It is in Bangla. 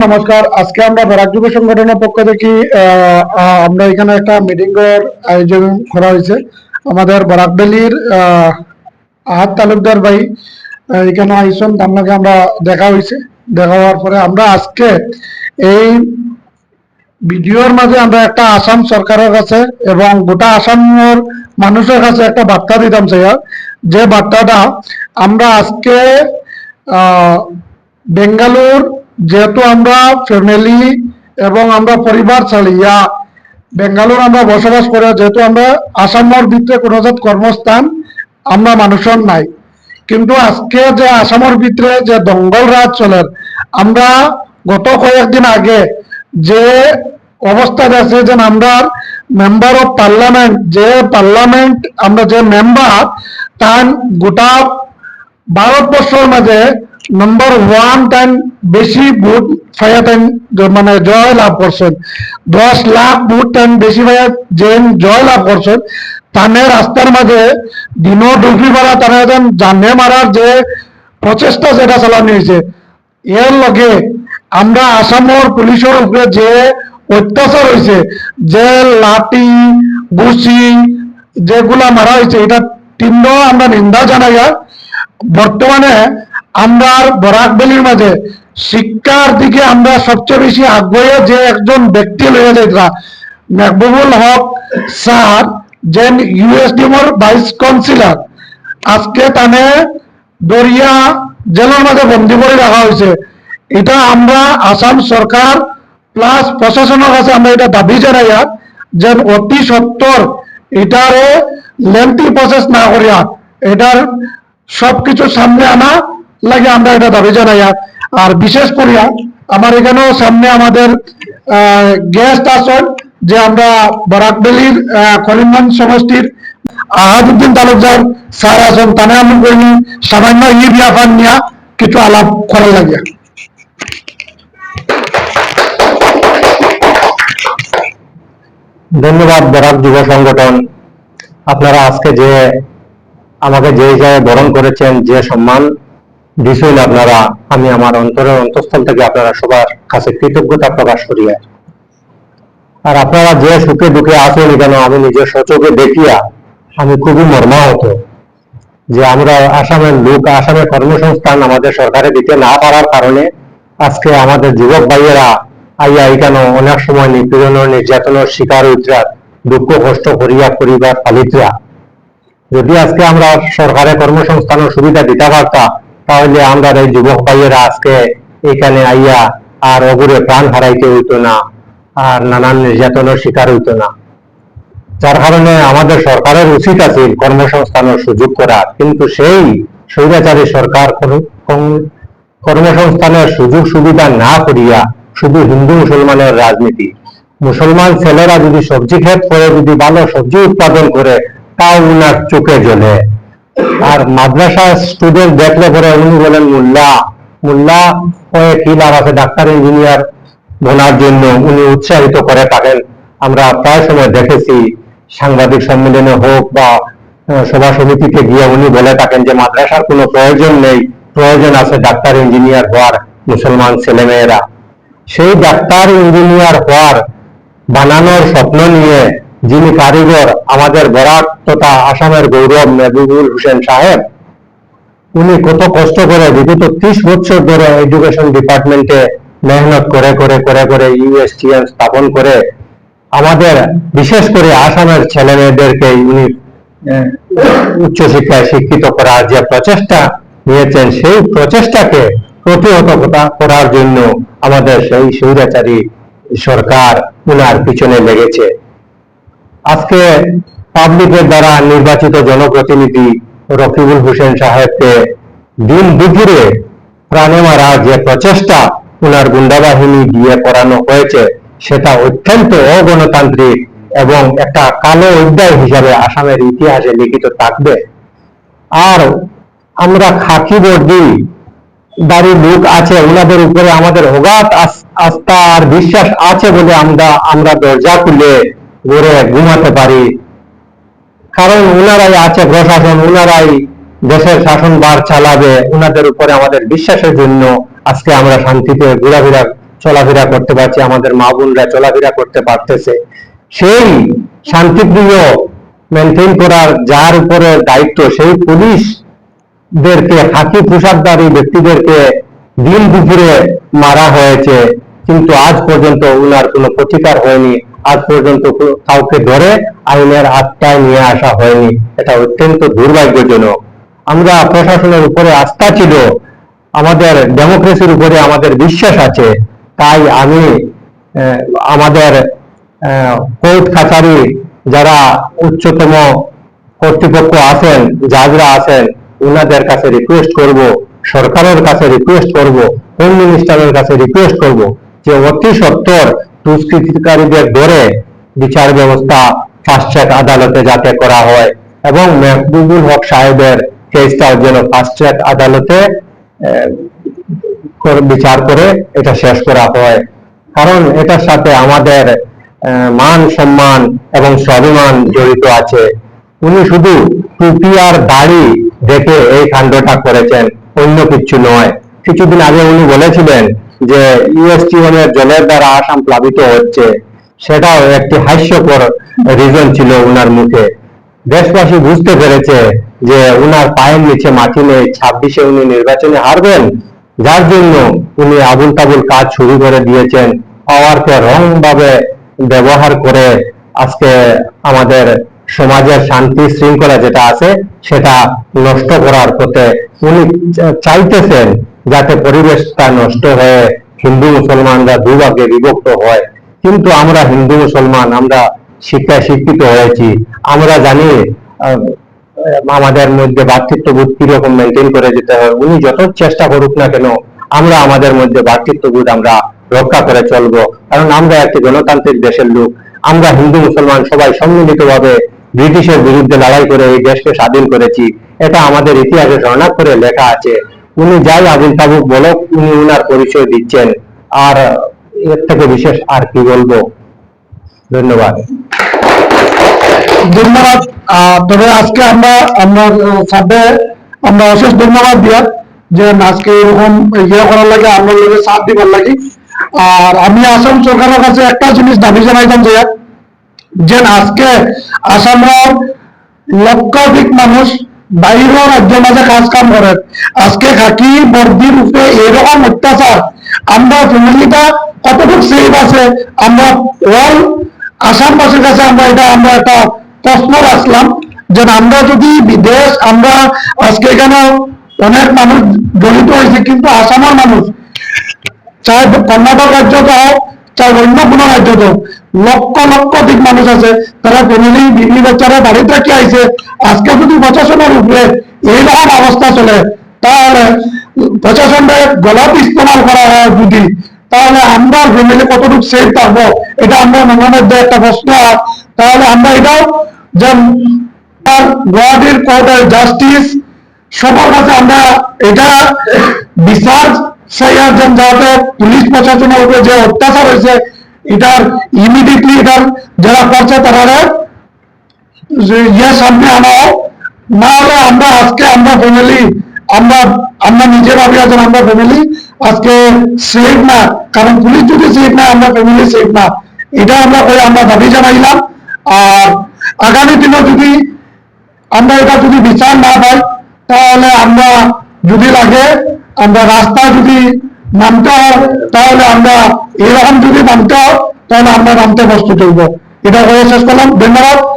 নমস্কার আজকে আমরা বরাক যুব সংগঠনের পক্ষ থেকে আমরা এখানে একটা মিটিং এর আয়োজন করা হয়েছে। আমাদের বরাক আহাত তালুকদার ভাই এখানে আইসন আপনাকে আমরা দেখা হয়েছে। দেখা হওয়ার পরে আমরা আজকে এই ভিডিওর মাঝে আমরা একটা আসাম সরকারের কাছে এবং গোটা আসামের মানুষের কাছে একটা বার্তা দিতাম চাই যে বার্তাটা আমরা আজকে আহ, বেঙ্গালুর যেহেতু আমরা ফ্যামিলি এবং আমরা পরিবার চালিয়া বেঙ্গালুর আমরা বসবাস করে, যেহেতু আমরা আসামের ভিতরে কোনো জাত কর্মস্থান আমরা মানুষের নাই। কিন্তু আজকে যে আসামের ভিতরে যে দঙ্গল রাজ চলে, আমরা গত কয়েকদিন আগে যে অবস্থা আছে যে আমরা মেম্বার অফ পার্লামেন্ট যে পার্লামেন্ট আমরা যে মেম্বার তার গোটা ভারতবর্ষের মাঝে নম্বর ওয়ান টাইম বেশি ভোট ফাইয়া টাইম মানে জয় লাভ করছেন। দশ লাখ ভোট টাইম বেশি ফাইয়া যে জয় লাভ করছেন। তানে রাস্তার মাঝে দিনও ডুবি মারা তারা যেন জানে মারার যে প্রচেষ্টা যেটা চালানো হয়েছে। এর লগে আমরা আসামের পুলিশের উপরে যে অত্যাচার হয়েছে, যে লাঠি ঘুষি যেগুলা মারা হয়েছে, এটা তীব্র আমরা নিন্দা জানাই। বর্তমানে আমরা বরাক ভ্যালির মাঝে শিক্ষার দিকে আমরা সবচেয়ে বেশি আগ্রহী যে একজন ব্যক্তি লয়ে যাইতরা মেহবুবুল হক স্যার যে ইউএসডিএমর ভাইস কাউন্সিলর। আজকে তানে দরিয়া জেলার মাঝে বন্দি করে রাখা হয়েছে। এটা আমরা আসাম সরকার প্লাস প্রশাসনের কাছে আমরা এটা দাবি জানাই আর যে অতি সত্তর এটারে লেন্থি প্রসেস না করিয়া এটার সবকিছু সামনে আনা লাগে আমরা এটা দাবি জানাই আর। বিশেষ করিয়া আমার এখানেও সামনে আমাদের গেস্ট আসন, যে আমরা বরাকবেলির করিমগঞ্জ সমষ্টির আহাদুদ্দিন তালুকদার স্যার আসন তানে আমি করিনি, সামান্য ই ব্যাপার নিয়ে কিছু আলাপ করা লাগে ধন্যবাদ বরাক যুব সংগঠন আপনারা আজকে যে, আমাকে যে জায়গায় বরণ করেছেন, যে সম্মান দিছেন আপনারা, আমি আমার অন্তরের অন্তঃস্থল থেকে আপনারা সবার কাছে কৃতজ্ঞতা প্রকাশ করি আর। আর আপনারা যে সুখে দুঃখে আছেন কেন আমি নিজের সচকে দেখিয়া আমি খুবই মর্মাহত যে আমরা আসামের লোক, আসামের কর্মসংস্থান আমাদের সরকারে দিতে না পারার কারণে আজকে আমাদের যুবক ভাইয়েরা আইয়া কেন অনেক সময় নিপীড়ন নির্যাতনের শিকার উদ্রাত দুঃখ কষ্ট করিয়া পরিবার পালিতরা যদি আজকে আমরা সরকারের কর্মসংস্থানের সুবিধা দিতে পারতাম তাহলে আমরা এই যুবক ভাইয়েরা আজকে এখানে আইয়া আর অগুরে প্রাণ হারাইতে হইতো না, আর নানান নির্যাতনের শিকার হইতো না। যার কারণে আমাদের সরকারের উচিত আছে কর্মসংস্থানের সুযোগ করা কিন্তু সেই স্বৈরাচারী সরকার কর্মসংস্থানের সুযোগ সুবিধা না করিয়া শুধু হিন্দু মুসলমানের রাজনীতি। মুসলমান ছেলেরা যদি সবজি ক্ষেত করে যদি ভালো সবজি উৎপাদন করে, তাও উনার চোখে জ্বলে। আর মাদ্রাসা স্টুডেন্ট দেখলে পরে উনি বলেন, মোল্লা মোল্লা হয়ে কি লাভ আছে ডাক্তার ইঞ্জিনিয়ার বনার জন্য? উনি উৎসাহিত করে থাকেন। আমরা প্রায় সময় দেখেছি, সাংবাদিক সম্মেলনে হোক বা সভা সমিতিতে গিয়ে উনি বলে থাকেন যে, মাদ্রাসার কোনো প্রয়োজন নেই, প্রয়োজন আছে ডাক্তার ইঞ্জিনিয়ার হওয়ার, মুসলমান ছেলেমেয়েরা। সেই ডাক্তার ইঞ্জিনিয়ার হওয়ার বানানোর স্বপ্ন নিয়ে যিনি কারিগর আমাদের বরাক তথা আসামের গৌরব মেহবুবুল হোসেন সাহেব, উনি কত কষ্ট করে বিগত ত্রিশ বছর ধরে এডুকেশন ডিপার্টমেন্টে মেহনত করে করে করে করে ইউএসটিএম স্থাপন করে আমাদের, বিশেষ করে আসামের ছেলে মেয়েদেরকে উনি উচ্চশিক্ষায় শিক্ষিত করার যে প্রচেষ্টা নিয়েছেন, সেই প্রচেষ্টাকে প্রতিহত করার জন্য আমাদের সেই স্বৈরাচারী সরকার উনার পিছনে লেগেছে। আজকে পাবলিকের দ্বারা নির্বাচিত জনপ্রতিনিধি রকিবুল হোসেন সাহেবকে দিন দুপুরে প্রাণে মারার যে প্রচেষ্টা উনার গুন্ডাবাহিনী দিয়ে করানো হয়েছে, সেটা অত্যন্ত অগণতান্ত্রিক এবং একটা কালো অধ্যায় হিসাবে আসামের ইতিহাসে লিখিত থাকবে। আর আমরা খাকি বর্দি, দাঁড়ি লোক আছে ওনাদের উপরে আমাদের অগাধ আস- আস্থা আর বিশ্বাস আছে বলে আমরা আমরা দরজা খুলে ঘরে ঘুমাতে পারি। কারণ ওনারাই আছে প্রশাসন ওনারাই দেশের শাসনভার চালাবে। ওনাদের উপরে আমাদের বিশ্বাসের জন্য আজকে আমরা শান্তিতে ঘোরাফেরা, চলাফেরা করতে পারছি। আমাদের মা বোনরা চলাফেরা করতে পারতেছে। সেই শান্তিপ্রিয় মেনটেন করার যার উপরে দায়িত্ব, সেই পুলিশ দেরকে খাকি পোশাকধারী ব্যক্তিদেরকে দিন দুপুরে মারা হয়েছে। কিন্তু আজ পর্যন্ত উনার কোনো প্রতিকার হয়নি। আজ পর্যন্ত কাউকে ধরে আইনের আত্মায় নিয়ে আসা হয়নি। এটা অত্যন্ত দুর্ভাগ্যজনক। আমরা প্রশাসনের উপরে আস্থা ছিল, আমাদের ডেমোক্রেসির উপরে আমাদের বিশ্বাস আছে। তাই আমি আমাদের কোর্ট কাছারি যারা উচ্চতম কর্তৃপক্ষ আছেন, জাজরা আছেন ওনাদের কাছে রিকোয়েস্ট করব, সরকারের কাছে রিকোয়েস্ট করব হোম মিনিস্টারের কাছে রিকোয়েস্ট করব যে অতি সত্বর দুষ্কৃতিকারীদের ধরে বিচার ব্যবস্থা ফাস্ট ট্র্যাক আদালতে যাতে করা হয় এবং মেহবুবুল হক সাহেবের কেসটাও যেন ফাস্ট ট্র্যাক আদালতে বিচার করে এটা শেষ করা হয়। কারণ এটার সাথে আমাদের মান সম্মান এবং স্বাভিমান জড়িত আছে। উনি শুধু টুপি আর দাড়ি দেখে এই কাণ্ডটা করেছেন, অন্য কিছু নয়। কিছুদিন আগে উনি বলেছিলেন যে ইউএসটিএম এর জলের দ্বারা আসাম প্লাবিত হচ্ছে, সেটাও একটি হাস্যকর রিজন ছিল উনার মুখে। দেশবাসী বুঝতে পেরেছে যে উনার পায়ের নিচে মাটি নেই, ছাব্বিশে উনি নির্বাচনে হারবেন। যার জন্য উনি আবুল তাবুল কাজ শুরু করে দিয়েছেন। পাওয়ারকে রং ভাবে ব্যবহার করে আজকে আমাদের সমাজের শান্তি শৃঙ্খলা যেটা আছে, সেটা নষ্ট করার পথে উনি চাইতেছেন। যাতে পরিবেশটা নষ্ট হয়ে হিন্দু মুসলমানরা দুভাগে বিভক্ত হয়। কিন্তু আমরা হিন্দু মুসলমান, আমরা শিক্ষায় শিক্ষিত হয়েছি। আমরা জানি আমাদের মধ্যে ভ্রাতৃত্ববোধ কীরকম মেনটেন করে যেতে হয়, উনি যত চেষ্টা করুক না কেন, আমরা আমাদের মধ্যে ভ্রাতৃত্ববোধ আমরা রক্ষা করে চলবো। কারণ আমরা একটি গণতান্ত্রিক দেশের লোক। আমরা হিন্দু মুসলমান সবাই সম্মিলিতভাবে ব্রিটিশের বিরুদ্ধে লড়াই করে এই দেশকে স্বাধীন করেছি। এটা আমাদের ইতিহাসে স্বর্ণাক্ষরে লেখা আছে। উনি যাই আবুল তাবুক বলক, উনি উনার পরিচয় দিচ্ছেন। আর এর থেকে বিশেষ আর কি বলব? ধন্যবাদ। ধন্যবাদ। তবে আজকে আমরা আমরা সাথে আমরা অশেষ ধন্যবাদ দিয়া যে আজকে এরকম ইয়ে করার লাগে আমরা সাথ দিবার লাগি। আর আমি আসাম সরকারের কাছে একটা জিনিস দাবি জানাইতাম যে যে আজকে আসামের লক্ষাধিক মানুষ বাইরের রাজ্যের মাঝে কাজ কাম করে আজকে খাকি বর্দির উপরে এরকম অত্যাচার আমরা ফ্যামিলিটা কতটুকু সেফ আছে, আমরা অল আসামবাসীর কাছে আমরা এটা, আমরা একটা প্রশ্ন রাখলাম যে আমরা যদি বিদেশ, আমরা আজকে এখানে অনেক মানুষ জড়িত হয়েছে কিন্তু আসামের মানুষ চাहे কর্ণাটক রাজ্যত হোক চাहे অন্য কোনো রাজ্যত হোক লক্ষ লক্ষ অধিক মানুষ আছে। তারা ফ্যামিলি বিবি বাচ্চারা বাড়িতে কি আইছে আজকে যদি প্রশাসনের উপরে এইরকম অবস্থা চলে, তাহলে প্রশাসনের গলত ইস্তেমাল করা হয় যদি, তাহলে আমরা ফ্যামিলি কতটুকু সেফ থাকব এটা আমরা মনের মধ্যে একটা প্রশ্ন তাহলে আমরা এটাও যে গুয়াহাটির কোর্টের জাস্টিস সবার কাছে আমরা এটা বিচার চাইয়ার যেন যাতে পুলিশ প্রশাসনের উপরে যে অত্যাচার হয়েছে এটার ইমিডিয়েটলি এটার যারা করছে তারা ইয়ে সামনে আনা। হোক। না হলে আমরা আজকে আমরা ফ্যামিলি আমরা আমরা নিজে ভাবি আছেন আমরা ফ্যামিলি আজকে সেফ না। কারণ পুলিশ যদি সেফ না, আমরা ফ্যামিলি সেফ না। এটা আমরা করে আমরা দাবি জানাইলাম। আর আগামী দিনে যদি আমরা এটা যদি বিচার না পাই, তাহলে আমরা যদি লাগে, আমরা রাস্তায় যদি নামতে হয় তাহলে আমরা এরকম যদি নামতে হয় তাহলে আমরা নামতে প্রস্তুত হইব এটা হয়ে শেষ করলাম। ধন্যবাদ।